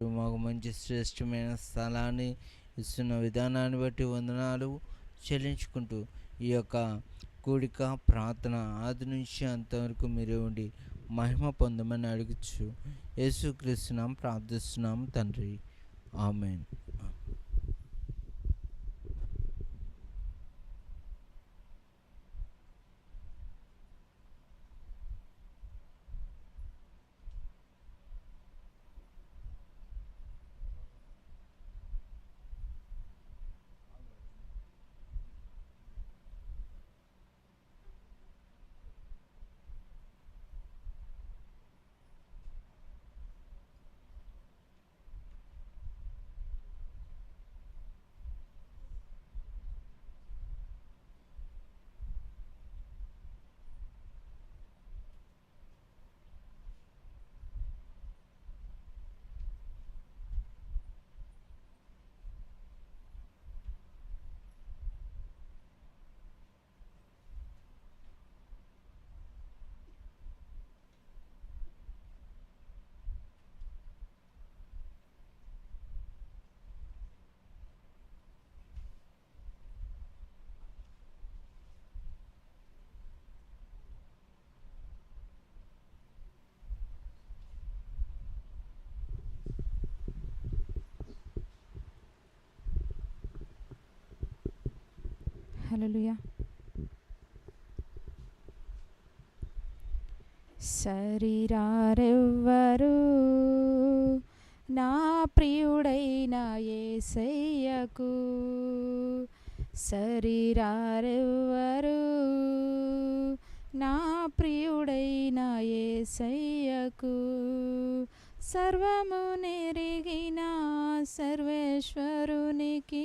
మీరు మాకు మంచి శ్రేష్టమైన స్థలాన్ని ఇస్తున్న విధానాన్ని బట్టి వందనాలు చెల్లించుకుంటూ ఈ యొక్క కూడిక ప్రార్థన ఆది నుంచి అంతవరకు మీరే ఉండి మహిమ పొందమని అడుగుచు యేసుక్రీస్తున్నాం ప్రార్థిస్తున్నాం తండ్రి. ఆమెన్. హలలుయా శరీరారెవ్వరు నా ప్రియుడైన ఏసయ్యకు శరీరారెవ్వరు నా ప్రియుడైన ఏసయ్యకు సర్వము నెరిగిన సర్వేశ్వరునికి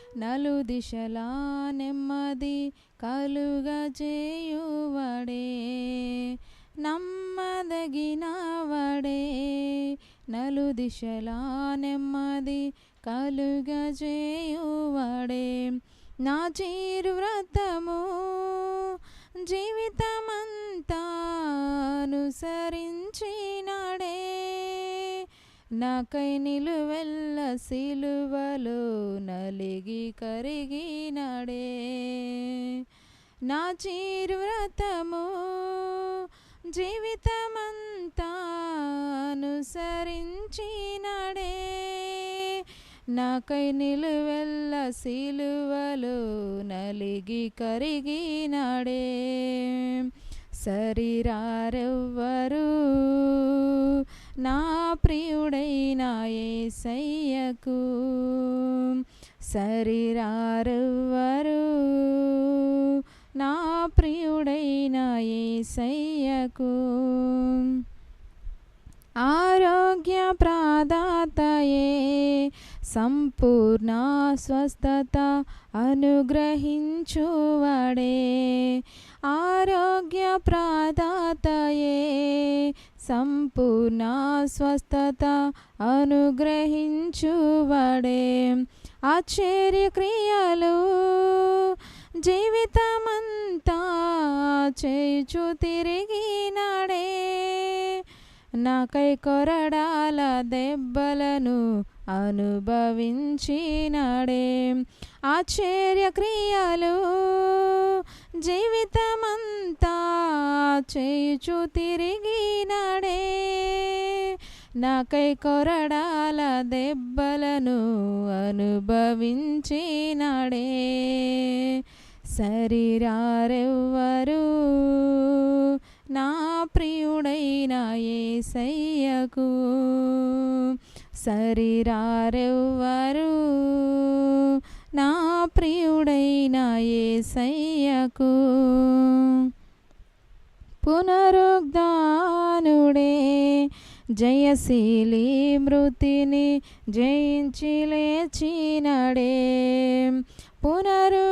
నలు దిశలా నెమ్మది కలుగజేయువడే నమ్మదగిన వడే నలు దిశలా నెమ్మది కలుగ చేయువడే నా చీరు వ్రతము జీవితమంతా అనుసరించినాడే. నాకై నిలువెల్ల సిలువలో నలిగి కరిగినాడే. నా చీరు వ్రతము జీవితమంతా అనుసరించినడే. నాకై నిలువెల్ల సిలువలో నలిగి కరిగినాడే. శరీరారెవ్వరు నా ప్రియుడైన ఏసయ్యకు. శరీరారెవ్వరు నా ప్రియుడైన ఏసయ్యకు. ఆరోగ్య ప్రాదాతయే సంపూర్ణ స్వస్థత అనుగ్రహించువడే. ఆరోగ్య ప్రాదాతయే సంపూర్ణ స్వస్థత అనుగ్రహించువడే. ఆశ్చర్య క్రియలు జీవితమంతా చేచు తిరిగినాడే. నాకై కొరడాల దెబ్బలను అనుభవించినాడే. ఆశ్చర్య క్రియలు జీవితమంతా చేయుచు తిరిగినాడే నాకై కొరడాల దెబ్బలను అనుభవించినాడే శరీరారెవ్వరు నా ప్రియుడైన ఏసయ్యకు. శరీరారెవ్వరు నా ప్రియుడైన ఏసయ్యకు. పునరుగ్ధానుడే జయశీలి మృతిని జయించి లేచినడే. పునరుగ్ధానుడే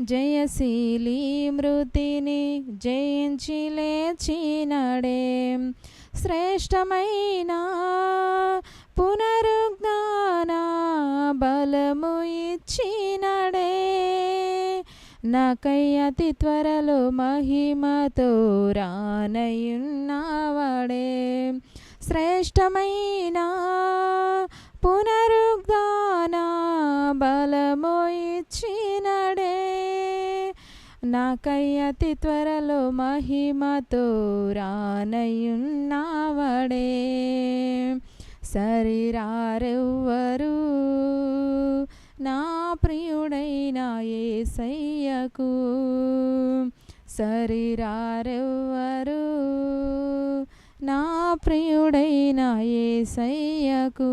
జయశీలి మృతిని జయించి లేచినడే. శ్రేష్టమైన పునరుజ్ఞాన బలము ఇచ్చినడే నాకై అతి త్వరలో మహిమతో రానయున్నవాడే. శ్రేష్టమైన పునరుద్ధాన బలము ఇచ్చినడే నాకై అతి త్వరలో మహిమతో రానయున్నవాడే. శరీరారెవ్వరు నా ప్రియుడైన ఏసయ్యకు శరీరారెవ్వరు నా ప్రియుడైన ఏసయ్యకు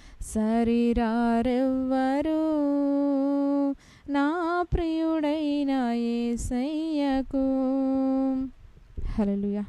శరీరారెవ్వరు నా ప్రియుడైన ఏసయ్యకు. హలలుయా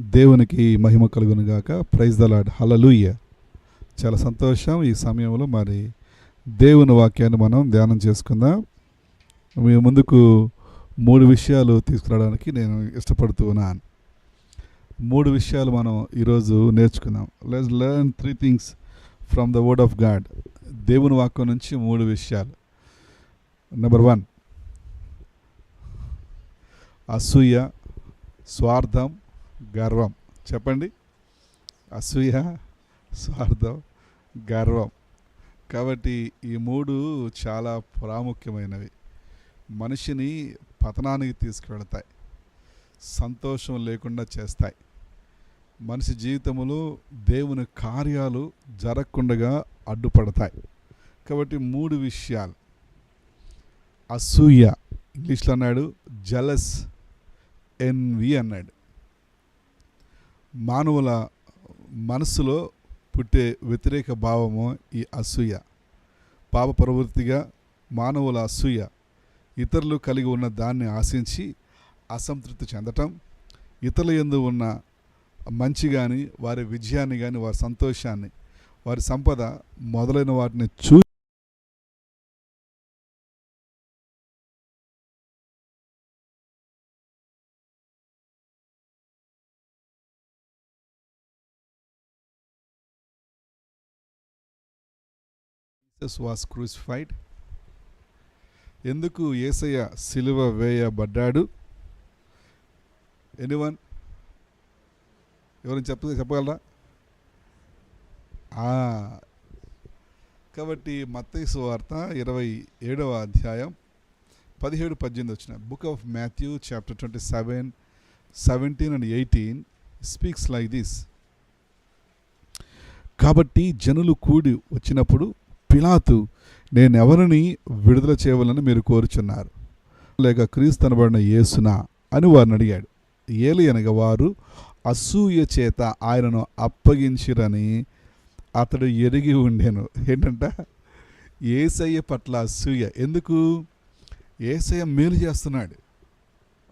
దేవునికి మహిమ కలుగును గాక. ప్రైజ్ ద లాడ్ హలలుయ్య చాలా సంతోషం ఈ సమయంలో మరి దేవుని వాక్యాన్ని మనం ధ్యానం చేసుకుందాం. మీ ముందుకు మూడు విషయాలు తీసుకురావడానికి నేను ఇష్టపడుతూ ఉన్నాను. మూడు విషయాలు మనం ఈరోజు నేర్చుకుందాం. Let's learn three things from the word of God దేవుని వాక్యం నుంచి మూడు విషయాలు. నెంబర్ వన్ అసూయ స్వార్థం గర్వం. చెప్పండి. అసూయ స్వార్థం గర్వం. కాబట్టి ఈ మూడు చాలా ప్రాముఖ్యమైనవి. మనిషిని పతనానికి తీసుకువెళతాయి. సంతోషం లేకుండా చేస్తాయి. మనిషి జీవితంలో దేవుని కార్యాలు జరగకుండా అడ్డుపడతాయి. కాబట్టి మూడు విషయాలు. అసూయ ఇంగ్లీష్లో అన్నాడు జలస్ ఎన్వి అన్నాడు. మానవుల మనస్సులో పుట్టే వ్యతిరేక భావము ఈ అసూయ. పాప ప్రవృత్తిగా మానవుల అసూయ. ఇతరులు కలిగి ఉన్న దాన్ని ఆశించి అసంతృప్తి చెందటం. ఇతరుల యందు ఉన్న మంచి కానీ వారి విజయాన్ని కానీ వారి సంతోషాన్ని వారి సంపద మొదలైన వాటిని చూ వాస్ క్రూసిఫైడ్ ఎందుకు ఏసయ్య సిలువ వేయబడ్డాడు? ఎనీవన్ ఎవరైనా చెప్ప చెప్పగలరా? కాబట్టి మత్తైసు వార్త ఇరవై ఏడవ అధ్యాయం పదిహేడు పద్దెనిమిది వచ్చిన book of Matthew chapter twenty seven seventeen and eighteen speaks like this. కాబట్టి జనులు కూడి వచ్చినప్పుడు పిలాతు నేను ఎవరిని విడుదల చేయవాలని మీరు కోరుచున్నారు? లేక క్రీస్తు అనబడిన యేసునా అని వారిని అడిగాడు. ఏలి అనగా వారు అసూయ చేత ఆయనను అప్పగించిరని అతడు ఎరిగి ఉండేను. ఏంటంట? ఏసయ్య పట్ల అసూయ. ఎందుకు? ఏసయ్య మేలు చేస్తున్నాడు.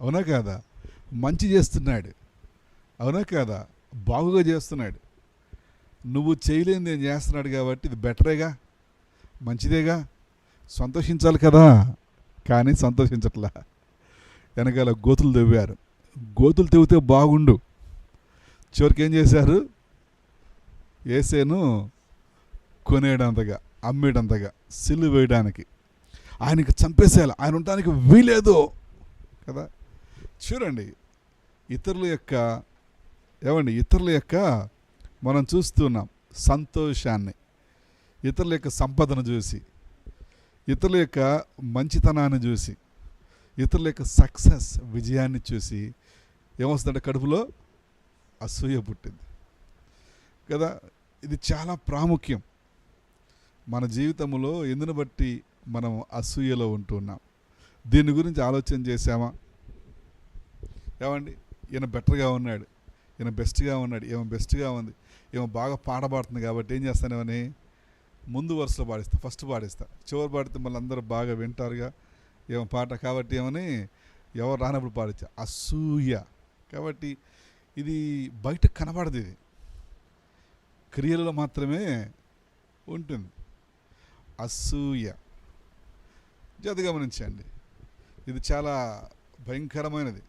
అవునా కాదా? మంచి చేస్తున్నాడు. అవునా కాదా? బాగుగా చేస్తున్నాడు. నువ్వు చేయలేని నేను చేస్తున్నాడు కాబట్టి ఇది బెటరేగా? మంచిదేగా? సంతోషించాలి కదా? కానీ సంతోషించట్లా. వెనకాల గోతులు తవ్వారు. గోతులు తవ్వితే బాగుండు. చివరికి ఏం చేశారు? ఏసేను కొనేయడంతగా అమ్మేయడంతగా సిల్లు వేయడానికి. ఆయనకి చంపేసేయాలి. ఆయన ఉండడానికి వీలేదు కదా? చూడండి ఇతరుల యొక్క ఏమండి ఇతరుల యొక్క మనం చూస్తున్నాం సంతోషాన్ని. ఇతరుల యొక్క సంపదను చూసి ఇతరుల యొక్క మంచితనాన్ని చూసి ఇతరుల యొక్క సక్సెస్ విజయాన్ని చూసి ఏమొస్తుందంటే కడుపులో అసూయ పుట్టింది. కదా ఇది చాలా ప్రాముఖ్యం. మన జీవితంలో ఎందును బట్టి మనం అసూయలో ఉంటున్నాం? దీని గురించి ఆలోచన చేశామా? ఏమండి? ఈయన బెటర్గా ఉన్నాడు. ఈయన బెస్ట్గా ఉన్నాడు. ఏమో బెస్ట్గా ఉంది. ఏమో బాగా పాట పాడుతుంది కాబట్టి ఏం చేస్తానేమని ముందు వరుసలో పాడిస్తా ఫస్ట్ పాడిస్తా. చివరి పాడితే మళ్ళీ అందరూ బాగా వింటారుగా. ఏమో పాట కాబట్టి ఏమని ఎవరు రానప్పుడు పాడించా అసూయ. కాబట్టి ఇది బయట కనబడదు ఇది. క్రియలలో మాత్రమే ఉంటుంది. అసూయ. జత గమనించండి. ఇది చాలా భయంకరమైనది.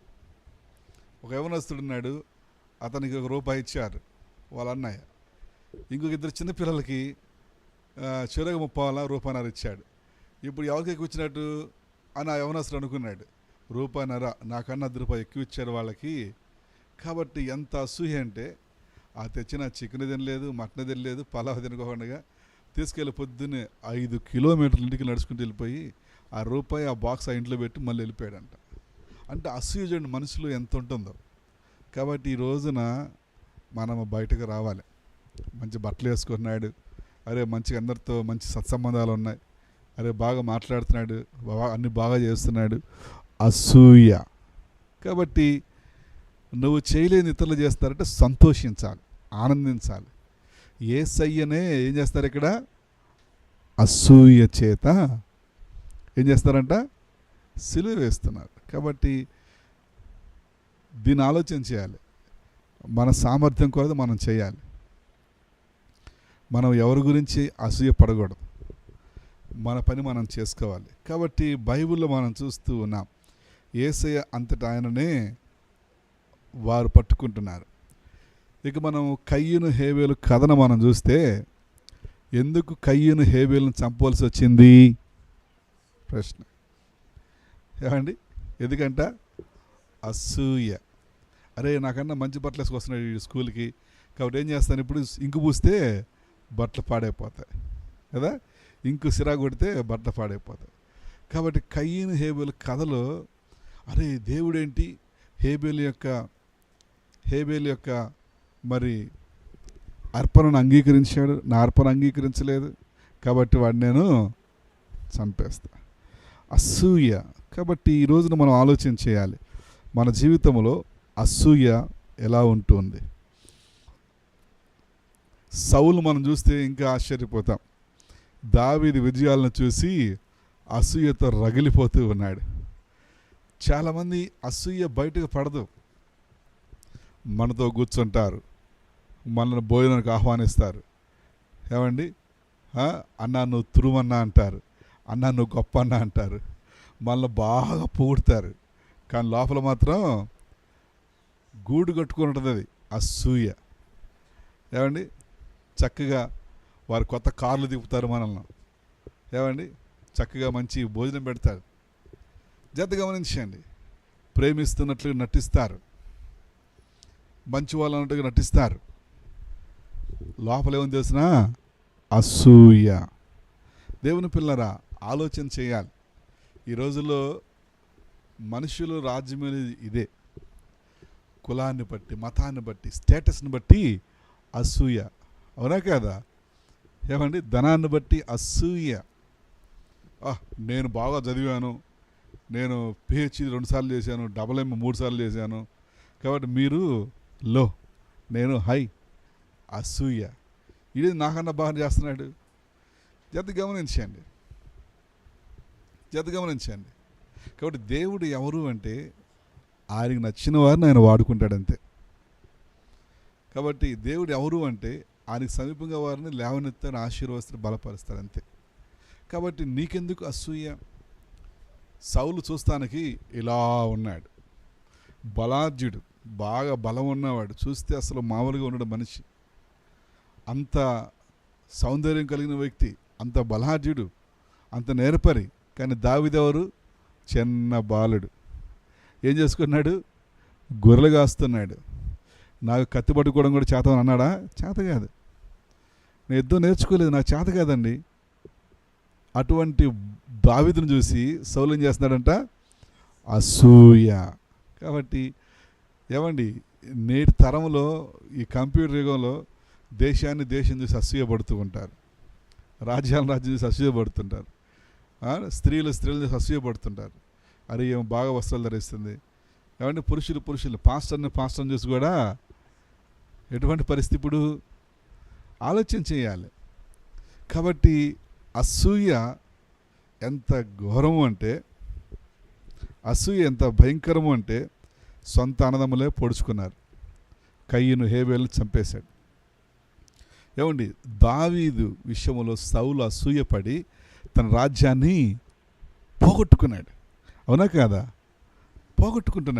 ఒక యవనస్తుడు ఉన్నాడు. అతనికి ఒక రూపాయి ఇచ్చారు. వాళ్ళ అన్నయ్య. ఇంకొక ఇద్దరు చిన్నపిల్లలకి చిరగ ముప్పాల రూపాయన్నర ఇచ్చాడు. ఇప్పుడు ఎవరికి ఎక్కువ ఇచ్చినట్టు? అని ఆ యవనస్తుడు అనుకున్నాడు. రూపాయన్నర నాకన్నా అర్ధ రూపాయి ఎక్కువ ఇచ్చారు వాళ్ళకి. కాబట్టి ఎంత అసూయ అంటే ఆ తెచ్చిన చికెన్ తినలేదు మటన్ తినలేదు పలావ్ తినకోకుండా తీసుకెళ్ళి పొద్దున్నే ఐదు కిలోమీటర్ల ఇంటికి నడుచుకుంటూ వెళ్ళిపోయి ఆ రూపాయి ఆ బాక్స్ ఆ ఇంట్లో పెట్టి మళ్ళీ వెళ్ళిపోయాడంట. అంటే అసూయ చూడండి మనసులో ఎంత ఉంటుందో. కాబట్టి ఈ రోజున మనం బయటకు రావాలి. మంచి బట్టలు వేసుకున్నాడు. అరే మంచిగా అందరితో మంచి సత్సంబంధాలు ఉన్నాయి. అరే బాగా మాట్లాడుతున్నాడు అన్ని బాగా చేస్తున్నాడు. అసూయ. కాబట్టి నువ్వు చేయలేని ఇతరులు చేస్తారంటే సంతోషించాలి ఆనందించాలి. ఏ సయ్యనే ఏం చేస్తారు ఇక్కడ? అసూయ చేత ఏం చేస్తారంట? సిలువ వేస్తున్నారు. కాబట్టి దీన్ని ఆలోచన చేయాలి. మన సామర్థ్యం కొరత మనం చేయాలి. మనం ఎవరి గురించి అసూయ పడకూడదు. మన పని మనం చేసుకోవాలి. కాబట్టి బైబిల్లో మనం చూస్తూ ఉన్నాం ఏసయ్య అంతటా ఆయననే వారు పట్టుకుంటున్నారు. ఇక మనం కయ్యను హేవేలు కథను మనం చూస్తే ఎందుకు కయ్యను హేవేలను చంపవలసి వచ్చింది? ప్రశ్న. ఏమండి? ఎందుకంట? అసూయ. అరే నాకన్నా మంచి బట్టలు వేసుకొస్తున్నాడు ఈ స్కూల్కి. కాబట్టి ఏం చేస్తాను? ఇప్పుడు ఇంకు పూస్తే బట్టలు పాడైపోతాయి. కదా? ఇంకు సిరా కొడితే బట్టలు పాడైపోతాయి. కాబట్టి కయ్యను హేబేలు కథలో అరే దేవుడేంటి? హేబేలు యొక్క హేబేలు యొక్క మరి అర్పణను అంగీకరించాడు. నా అర్పణ అంగీకరించలేదు. కాబట్టి వాడిని నేను చంపేస్తా. అసూయ. కాబట్టి ఈ రోజున మనం ఆలోచన చేయాలి. మన జీవితంలో అసూయ ఎలా ఉంటుంది? సౌలు మనం చూస్తే ఇంకా ఆశ్చర్యపోతాం. దావీది విజయాలను చూసి అసూయతో రగిలిపోతూ ఉన్నాడు. చాలామంది అసూయ బయటకు పడదు. మనతో కూర్చుంటారు. మనల్ని భోజనానికి ఆహ్వానిస్తారు. ఏమండి? అన్నా నువ్వు తురుమన్నా అంటారు. అన్నా నువ్వు గొప్ప అన్న అంటారు. మనల్ని బాగా పొగుడతారు. కానీ లోపల మాత్రం గూడు కట్టుకుని ఉంటుంది అది అసూయ. ఏమండి? చక్కగా వారు కొత్త కార్లు తిప్పుతారు మనల్ని. ఏమండి? చక్కగా మంచి భోజనం పెడతారు. జత గమనించండి. ప్రేమిస్తున్నట్లు నటిస్తారు. మంచి వాళ్ళు అన్నట్టుగా నటిస్తారు. లోపలేమని తెలిసిన? అసూయ. దేవుని పిల్లరా ఆలోచన చేయాలి. ఈ రోజుల్లో మనుషులు రాజ్యం ఇదే. కులాన్ని బట్టి మతాన్ని బట్టి స్టేటస్ని బట్టి అసూయ. అవునా కదా? ఏమండి? ధనాన్ని బట్టి అసూయ. నేను బాగా చదివాను. నేను పిహెచ్డి రెండుసార్లు చేశాను డబల్ ఎం మూడు సార్లు చేశాను. కాబట్టి మీరు లో నేను హై అసూయ. ఇది నాకన్నా బాగా చేస్తున్నాడు. జత గమనించండి. జత గమనించండి. కాబట్టి దేవుడు ఎవరు అంటే ఆయనకు నచ్చిన వారిని ఆయన వాడుకుంటాడు అంతే. కాబట్టి దేవుడు ఎవరు అంటే ఆయనకు సమీపంగా వారిని లేవనెత్తాడు ఆశీర్వస్తాడు బలపరుస్తాడు అంతే. కాబట్టి నీకెందుకు అసూయ? సౌలు చూస్తానికి ఇలా ఉన్నాడు. బలార్జుడు బాగా బలం ఉన్నవాడు చూస్తే అసలు మామూలుగా ఉన్నాడు మనిషి. అంత సౌందర్యం కలిగిన వ్యక్తి అంత బలార్జుడు అంత నేర్పరి కానీ దావిదెవరు? చిన్న బాలుడు. ఏం చేసుకున్నాడు? గొర్రెలు కాస్తున్నాడు. నాకు కత్తి పట్టుకోవడం కూడా చేతమని అన్నాడా? చేత కాదు. నేను యుద్ధం నేర్చుకోలేదు నాకు చేత కాదండి. అటువంటి దావిదును చూసి సౌలు ఏం చేస్తున్నాడంట? అసూయ. కాబట్టి ఏమండి నేటి తరంలో ఈ కంప్యూటర్ యుగంలో దేశాన్ని దేశం చూసి అసూయపడుతూ ఉంటారు. రాజ్యాలను రాజ్యం చూసి అసూయ పడుతుంటారు. స్త్రీలు స్త్రీలు చూసి అసూయపడుతుంటారు అరే ఏమో బాగా వస్త్రాలు ధరిస్తుంది. ఏమంటే పురుషులు పురుషులు పాస్టర్ని పాస్టర్ని చూసి కూడా ఎటువంటి పరిస్థితి ఇప్పుడు? ఆలోచన చేయాలి. కాబట్టి అసూయ ఎంత ఘోరము అంటే అసూయ ఎంత భయంకరము అంటే సొంత అన్నదమ్ములే పొడుచుకున్నారు. కయ్యను హేబేల్ని చంపేశాడు. ఏమండి దావీదు విషయంలో సౌలు అసూయపడి తన రాజ్యాన్ని పోగొట్టుకున్నాడు. అవునా కాదా? పోగొట్టుకుంటున్నాడు.